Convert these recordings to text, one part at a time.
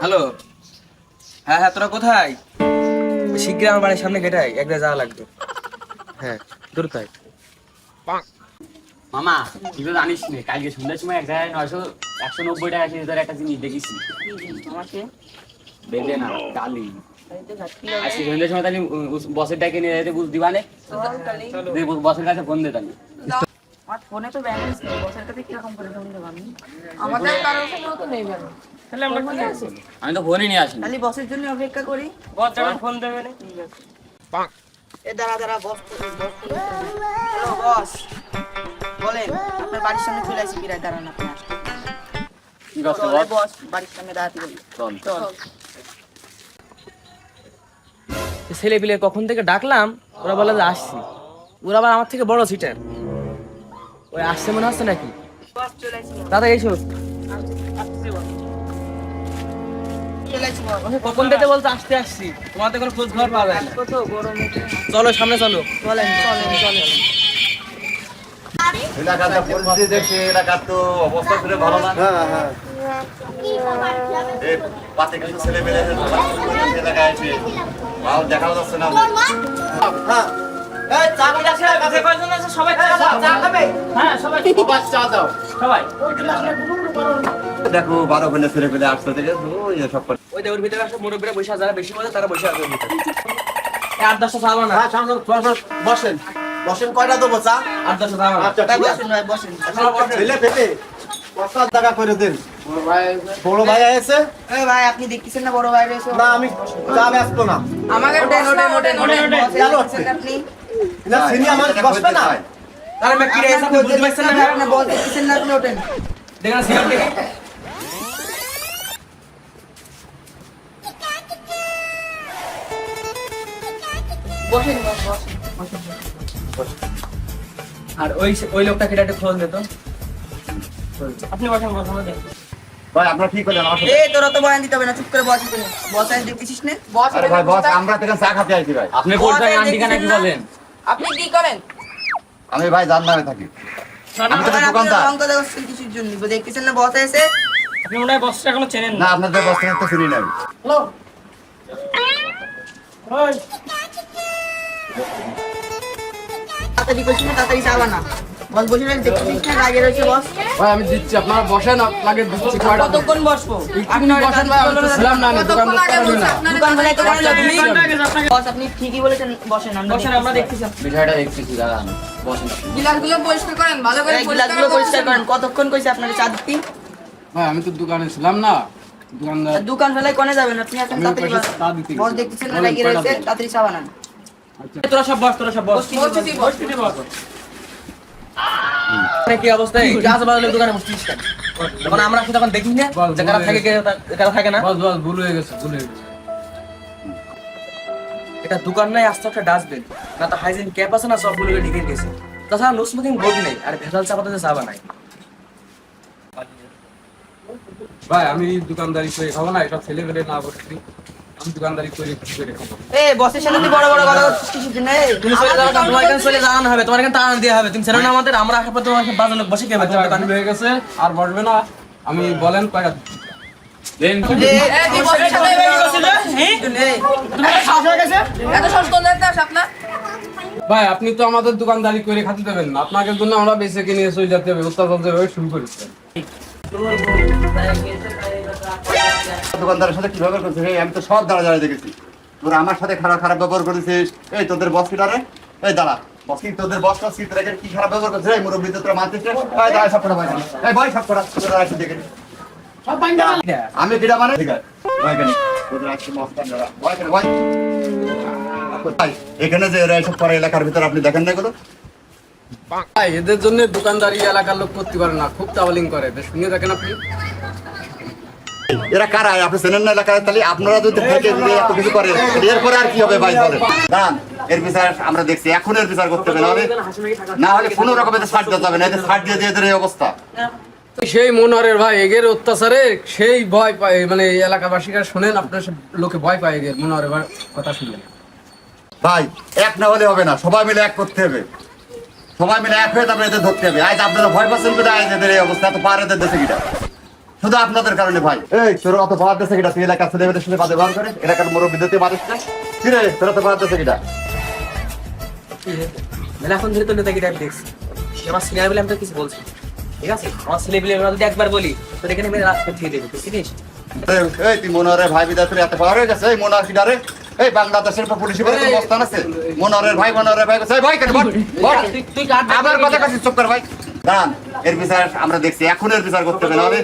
Hello. হ্যাঁ হ্যাঁ তোরা কোথায়? শীঘ্রই আমার বাড়ির সামনে গেটাই এক জায়গা যাওয়া লাগবে। হ্যাঁ দূর তাই। মামা তুই তো জানিস নে কালকে সন্ধ্যার সময় এক জায়গায় নয়শো একশো নব্বই টাকা কেজি ধরে একটা জিনিস দেখেছি। আমাকে বেঁধে না কালি। আজকে সন্ধ্যার সময় তাহলে বসের ডাকে নিয়ে যেতে বুঝ দিবানে বসের কাছে ফোন দে তাহলে। আমার ফোনে তো ব্যালেন্স নেই বসের কাছে কীরকম করে ফোন দেবো আমি? আমাদের কারোর ফোনেও তো নেই ব্যালেন্স তাহলে আমরা কি আছে আমি তো ফোনই নিয়ে আসিনি। খালি বসের জন্য অপেক্ষা করি। বস যখন ফোন দেবে না। ঠিক আছে। এ দাঁড়া দাঁড়া বস হ্যালো বস বলেন আপনার বাড়ির সামনে চলে আসি বিরাট দাঁড়ান আপনার কি করছ বস। বস বাড়ির সামনে দাঁড়াতে বলি। চল। চল। ছেলে পিলে কখন থেকে ডাকলাম ওরা বলে যে আসছি। ওরা আবার আমার থেকে বড় সিটার ওই আসছে মনে হচ্ছে নাকি? দাদা এইসব আসি বস। কখন থেকে বলতে আসতে আসছি? তোমাদের কোনো খোঁজ খবর পাওয়া যায় না। কত গরমে চলো সামনে চলো। চলেন চলেন। চলেন এলাকাটা পরিস্থিতি দেখে এলাকার তো অবস্থা করে ভালো না এই পাতে কিছু ছেলে মেলে এলাকায় এসে মাল দেখা যাচ্ছে না। দেখো বারো ঘণ্টা ছেলে পেলে আসতে থেকে সব ওই দেওয়ার ভিতরে আসলে মুরব্বীরা বসে যারা বেশি বোঝে তারা বসে আছে ওর ভিতরে। এই আট দশটা চাবো না বসেন। বসেন কয়টা দেবো চা? আট দশটা আচ্ছা ভাই আছে। বসেন বসেন। ছেলে পেলে কত টাকা করে দেন। বড় ভাই আছে এই ভাই আপনি দেখতেছেন না বড় এসে? না আমি চা ব্যস্ত না। আমাকে ওঠেন ওঠেন ওঠেন ওঠেন। বসে আপনি। না চিনি আমার বসবে না? তাহলে আমি কি রে এসব বুঝতে পারছেন না। আপনি বল দেখতেছেন না আপনি ওঠেন। দেখেন সিগারেট দেখে বসেন বসেন আর ওই ওই লোকটা কেটে একটা খোঁজ দিত আপনি বসেন বসেন বসেন। ভাই আপনারা কি করলেন আমার এই তোরা তো বয়ান দিতে হবে না চুপ করে বস এখানে। বস আজ দেখতেছিস না? বস ভাই বস আমরা তো চা খাতে আইছি ভাই। আপনি কি বলেন। আপনি কি করেন? আমি ভাই জান্নামে থাকি। আমি তো দোকানদার। রং কথা বলছেন কিছুর জন্য। দেখতেছেন না বস এসে আপনি মনে হয় বসটা এখনও চেনেন না। আপনাদের থেকে তাড়াতাড়ি করছি না তাড়াতাড়ি যাবা না। বস বসে রয়েছে দেখতেছিস না রয়েছে বস। ভাই আমি দিচ্ছি আপনারা বসেন আপনাকে দিচ্ছি কয়টা কতক্ষণ বসবো? একটু মিনিট বসেন ভাই আমি তো ছিলাম না আমি দোকানদার তো আমি না দোকান ফেলাই তো করেন না তুমি বস আপনি ঠিকই বলেছেন বসেন আমরা বসেন আমরা দেখতেছি। বিষয়টা দেখতেছি দাদা বসেন। গিলাসগুলো পরিষ্কার করেন ভালো করে এই পরিষ্কার করেন। কতক্ষণ কইছে আপনাকে চা দিতে ভাই আমি তো দোকানে ছিলাম না। দোকানদার দোকান ফেলাই কোনে যাবেন? আপনি এখন তাড়াতাড়ি পয়সা বস দেখতেছেন না লাগিয়ে রয়েছে তাড়াতাড়ি চা বানান। তোরা সব বস তোরা সব বস। মানে কি অবস্থা? গাছ বাজালে দোকানে বসছিস কেন? তখন আমরা আসি তখন দেখি না যে কারা থাকে কারা থাকে না? বস বস ভুল হয়ে গেছে ভুল হয়ে গেছে। এটা দোকান নাই আস্তে একটা ডাস্টবিন। না তো হাইজিন ক্যাপ আছে না সবগুলো ঢেকে গেছে। তাছাড়া নো স্মোকিং বোর্ড নেই আর ভেজাল ভাই আমি দোকানদারি করে খাব না এসব ছেলে পেলে না বসছি আমি দোকানদারি করে কি করে খাব এ বসের সাথে তুই বড় বড় কথা জন্য এই তুমি চলে যাও তোমার এখানে চলে যাওয়ানো হবে তোমার এখানে টান দেওয়া হবে। তুমি ছেড়ে না আমাদের আমরা আসার পর তোমার বাজার লোক বসে খেয়ে আচ্ছা দোকানে হয়ে গেছে আর বসবে না। আমি বলেন কয়টা দেন এ, এই, বসের সাথে ভাই আপনি তো আমাদের দোকানদারি করে খাতে দেবেন না। আপনাকে জন্য আমরা বেঁচে কিনে চলে যেতে হবে অত্যাচার যেভাবে শুরু করেছে। দোকানদারের সাথে কি ব্যবহার করছিস? আমি তো সব দাঁড়া দাঁড়া দেখেছি। তোরা আমার সাথে খারাপ খারাপ ব্যবহার করেছিস। এই, তোদের বস কিটারে এই, দাঁড়া। এলাকার আপনি দেখেন এদের জন্য দোকানদারি এলাকার লোক করতে পারে না। খুব ট্রাভেলিং করে। শুনে দেখেন আপনি? এরা কারা? আপনি চেনেন না এলাকায়? তাহলে আপনারা যদি থেকে এত কিছু করেন এরপরে আর কি হবে ভাই বলেন? দাঁড়ান এর বিচার আমরা দেখছি। এখন এর বিচার করতে হবে নাহলে না হলে কোনো রকমের ছাড় দেওয়া যাবে না। এদের ছাড় দিয়ে দিয়ে এদের এই অবস্থা। সেই মনোহরের ভাই এগের অত্যাচারে সেই ভয় পায় মানে এলাকাবাসীরা শোনেন আপনার লোকে ভয় পায় এগের মনোহরের ভাই কথা শুনলেন। ভাই এক না হলে হবে না সবাই মিলে এক করতে হবে। সবাই মিলে এক হয়ে তারপরে এদের ধরতে হবে। আজ আপনারা ভয় পাচ্ছেন করে আজ এদের এই অবস্থা তো পার এদের দেশে কিটা শুধু আপনাদের কারণে ভাই। এই তোর অত বাদ দেশে কিটা? তুই এলাকার ছেলেমেয়েদের সাথে বাদে ব্যবহার করে? এলাকার মুরব্বীদের তুই না কি রে তোর অত বাদ দেশে কিটা? এখন ধরে তো নেতাগিরি আমি দেখছি। আমার সিনিয়র বলে আমি তো কিছু বলছি। ঠিক আছে? আমার ছেলে বলে যদি একবার বলি তোর এখানে মেরে রাস্তা থেকে দেবে তুই চিনিস এই, তুই মনোহরের ভাই বিদা তোর এত পাওয়ার হয়ে গেছে? এই মনোহর কিটা রে? এই বাংলাদেশের উপর পুলিশি বলে তোর মস্তান আছে মনোহরের ভাই মনোহরের ভাই এই ভাই কেন বল? বল। তুই তুই কাট আবার কথা কাছে চুপ কর ভাই। দাঁড়ান এর বিচার আমরা দেখছি এখন এর বিচার করতে হবে।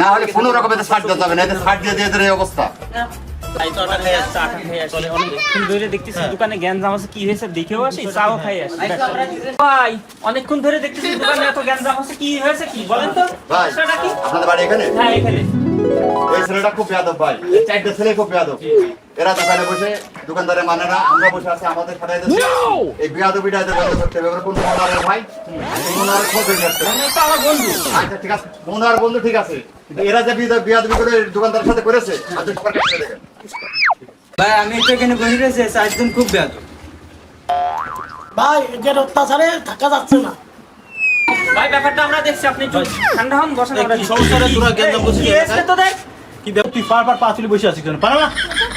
না হলে কোনো রকমের ছাড় দেওয়া যাবে না এদের ছাড় দিয়ে দিয়ে এই অবস্থা। দোকানে গ্যাঞ্জাম আছে কি হয়েছে দেখেও আসি চাও খাই আসি ভাই অনেকক্ষণ ধরে দেখতেছি দোকানে এত গ্যাঞ্জাম আছে কি হয়েছে কি? বলেন তো। আপনাদের বাড়ি এখানে? হ্যাঁ এখানে। ছেলেটা খুব বেয়াদব ভাই চারটে ছেলে খুব বেয়াদব। এরা দোকানে বসে দোকানদারে মানে না আমরা বসে আছি আমাদের খাটাই দিচ্ছে এই বেয়াদবিটা এদের বন্ধ করতে হবে। এবার কোন মনোহরের ভাই এই মনোহরের খোঁজ হয়ে যাচ্ছে আমার বন্ধু। আচ্ছা ঠিক আছে মনোহর বন্ধু ঠিক আছে। কিন্তু এরা যে বিয়া- বেয়াদবি করে দোকানদারের সাথে করেছে আপনি সবার কাছে দেখেন। ভাই আমি তো এখানে বসে রয়েছে চারজন খুব ব্যাধ ভাই এদের অত্যাচারে থাকা যাচ্ছে না। ভাই ব্যাপারটা আমরা দেখছি আপনি ঠান্ডা হন বসেন আমরা কি সমস্যা রে তোরা করছিস কি তো দেখ। কি ব্যাপার তুই পার পার পাঁচলি বসে আছিস কেন? পারা না পানামা বিয়াদব।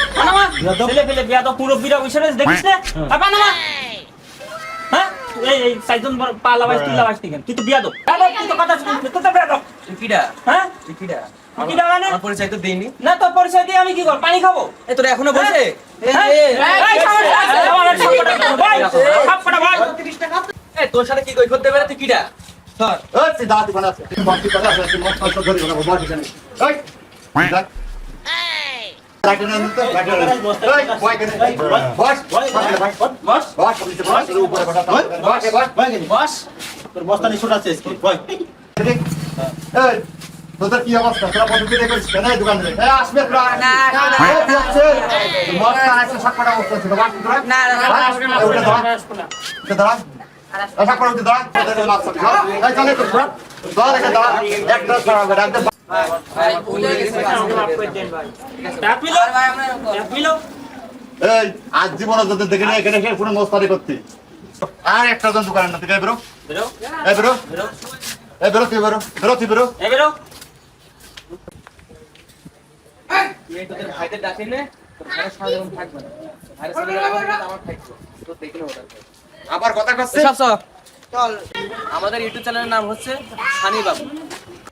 ছেলে পেলে বিয়া তো পুরো বিরা বসে দেখিস না আর পানামা হ্যাঁ এই এই সাইজন পালা বাইস তুই লাবাস কেন তুই তো বিয়া দো তুই তো কথা শুনছিস তুই তো বিয়া দো তুই কিডা হ্যাঁ তুই কিডা কি দাঁড়ানে আমার পরিচয় তো দিইনি না তোর পরিচয় দিয়ে আমি কি করব পানি খাব এ তোরা এখনও বসে এ, হ্যাঁ? এই, তোর সাথে কি কই করতে পারে তুই কিডা ধর এই তুই দাঁড়া আছে বাকি কথা ধরে এই তোদের কি অবস্থা তোরা পদ্ধতি দেখে করিস কেন দোকান থেকে এই আসবে তোরা না, না, না। মস্ত আছে সবকটা অবস্থা ছিল বাকি তোরা না, না, না, হ্যাঁ? এই উঠে দাঁড়া উঠে দাঁড়া এই সবকটা তোদের মাছ সব এই চলে তো তোরা দাঁড়া এখানে দাঁড়া একটা দাঁড়া এই আজ জীবনে দেখে না এখানে পুরো মোস্তারি করতি। আর একটা জন দোকান না থেকে বেরো? বেরো। এই বেরো। এই বেরো তুই বেরো। বেরো তুই বেরো। বেরো। এই! তোদের ভাইদের ডাকি নে। আবার কথা চল আমাদের ইউটিউব চ্যানেলের নাম হচ্ছে সানি বাবু